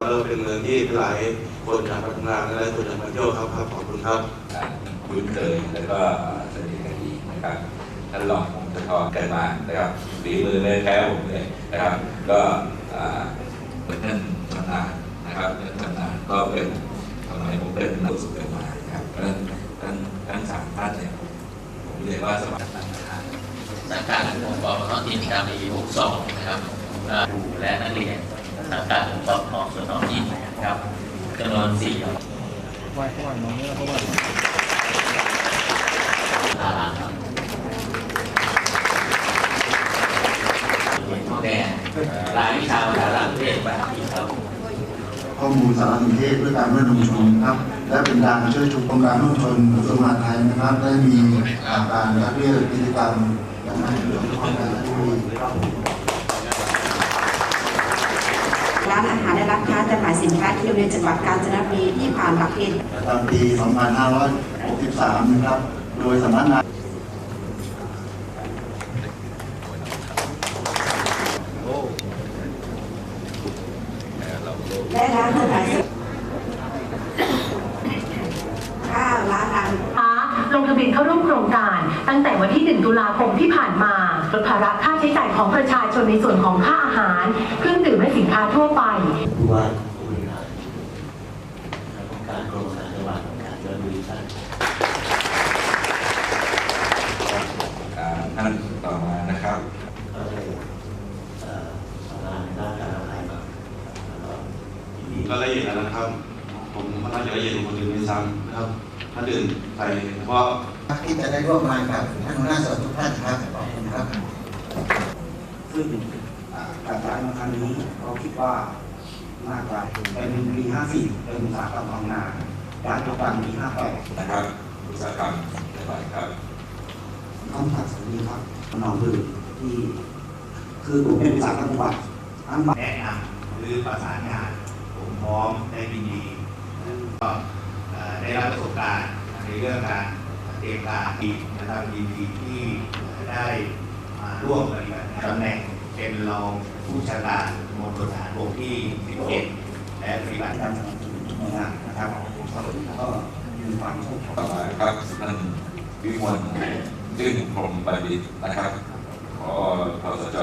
เราเป็นเมืองที่หลายคนอยากมาทำงานและหลายคนอยากมาเที่ยวครับครับขอบคุณครับ การคุ้นเคยแล้วก็สนิทกันดีนะครับท่านรองผมจะทอกันมานะครับฝีมือไม่แพ้ผมเลยนะครับ ก็อ่าเป็นท่านชำนาญนะครับท่านชำนาญก็เป็นทำไมผมเป็นนักสุขกันมานะครับเพราะฉะนั้นทั้งทั้งสามท่านเนี่ยผมเรียกว่าสมัครท่านประธานสังกัดองค์กรปกครองถิ่นการมี62นะครับอ่าครูและนักเรียน สังกัดองค์กรปกครองส่วนท้องถิ่นนะครับจำนวน4ตารางครับแดงรายวิชาภาษาต่างประเทศแบบนี้ครับข้อมูลสารสนเทศเพื่อการเพื่อนชุมชนครับและเป็นการช่วยชุมองค์การชุมชนกระทรวงมหาดไทยนะครับ ได้มีการคัดเลือกกิจกรรมอย่างไรเรื่องของการที่ ร้านอาหารและร้าน ค้าจำหน่ายสินค้าที่โรงเรียนจังหวัดกาญจนบุรีที่ผ่านหลักเกณฑ์ประจำปี 2563 นะครับ โดยสำนักงานและร้านจำหน่ายสินข้าวร้านอาหาร ค้าลงทะเบียนเข้าร่วมโครงการ ตั้งแต่วันที่ 1 ตุลาคมที่ผ่านมาลดภาระค่าใช้จ่ายของประชาชนในส่วนของค่าอาหาร เครื่องดื่มและสิน ค้าทั่วไปผู้ว่าผู้บริหารของการกรมการจังหวัดการเจริญบุรีท่านอ่าท่านต่อมานะครับก็ได้เอ่อทำงานด้านการอะไรมาแล้วก็ยินดีก็ละเอียดแล้วนะครับ ผมค่อนข้างจะละเอียดกว่าคนอื่นไม่ซ้ำนะครับท่านอื่นใส่เฉพาะที่จะได้ร่วมงานกับท่านหัวหน้าส่วนทุกท่านครับขอบคุณครับซึ่งอ่า การจ่ายมาครั้งนี้เราคิดว่าน่าจะเป็นปี54เป็นอุตสาหกรรมบางนาการยกการปี58นะครับอุตสาหกรรมจังหวัดครับคำตัดสินนี้ครับน้องคือที่ คือผมเป็นอุตสาหกรรมจังหวัดทั้งแนะนำหรือประสานงานผมพร้อมได้ยินดีก็เอ่อได้รับประสบการณ์ในเรื่องการเตรียมการดีนะครับยินดีที่ได้มาร่วมปฏิบัติตำแหน่ง เป็นรองผู้ชาการมณฑลทหารบกที่ 11 และปฏิบัติการสนับสนุนทุกงานนะครับก็มีความโชคดีต่อมาครับท่านวิมลชื่นพรมประดิตนะครับขอพสจ